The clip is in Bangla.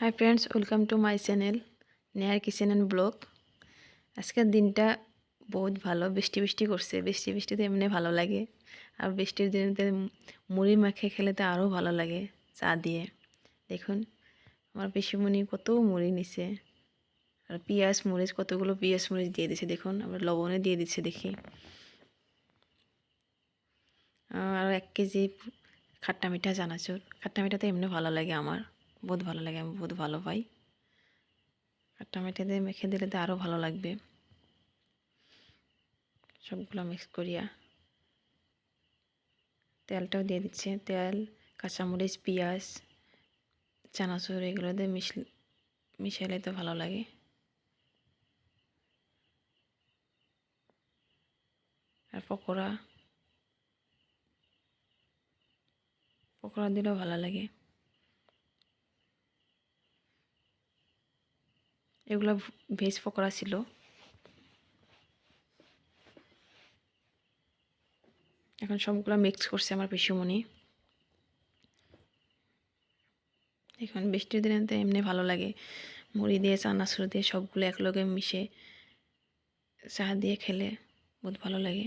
Hi friends welcome to my channel Nehar kitchen and blog আজকের দিনটা বহুত ভালো, বৃষ্টি বৃষ্টি করছে। বৃষ্টি বৃষ্টিতে এমনি ভালো লাগে। আর বৃষ্টির দিনেতে মুড়ি মাখে খেলে তো আরও ভালো লাগে, চা দিয়ে। দেখুন, আমার পিসিমণি কত মুড়ি নিছে। আর পেঁয়াজ মরিচ, কতগুলো পেঁয়াজ মরিচ দিয়ে দিছে, দেখুন। আবার লবণে দিয়ে দিচ্ছে দেখি। আর এক কেজি খাট্টা মিঠা চানাচুর। খাট্টা মিঠা তো এমনি ভালো লাগে আমার। বহুত ভালো লাগে, আমি বহুত ভালো পাই। খাট্টা মিঠা দিয়ে মেখে দিলে তো আরও ভালো লাগবে। সবগুলো মিক্স করিয়া। তেলটাও দিয়ে দিচ্ছে, তেল, কাঁচামরিচ, পেঁয়াজ, চানাচুর, এগুলো দিয়ে মিশ মিশালে তো ভালো লাগে। আর পকোড়া। পকোড়া দিলেও ভালো লাগে। এগুলো ভেজ পকোড়া ছিল। এখন সবগুলো মিক্স করছে আমার পিসুমণি। এখন বৃষ্টির দিনে তো এমনি ভালো লাগে। মুড়ি দিয়ে, চানাচুর দিয়ে সবগুলো একলগে মিশে চা দিয়ে খেলে বহুত ভালো লাগে।